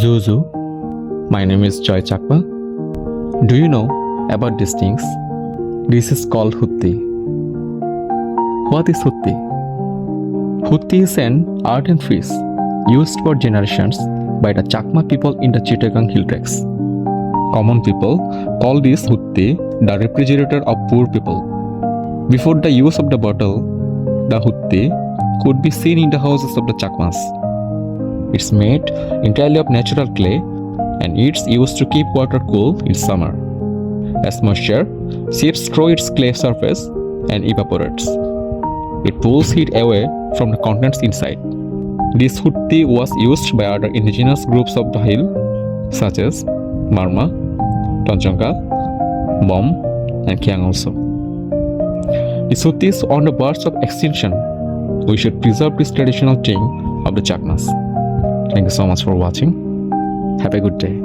Zuzu. My name is Joy Chakma. Do you know about these things? This is called Hutti. What is Hutti? Hutti is an art and fish used for generations by the Chakma people in the Chittagong hill tracks. Common people call this Hutti the refrigerator of poor people. Before the use of the bottle, the Hutti could be seen in the houses of the Chakmas. It's made entirely of natural clay and it's used to keep water cool in summer. As moisture seeps through its clay surface and evaporates, it pulls heat away from the contents inside. This hutti was used by other indigenous groups of the hill, such as Marma, Tanjanga, Bom, and Kiang also. hutti is on the verge of extinction. We should preserve this traditional thing of the Chakmas. Thank you so much for watching. Have a good day.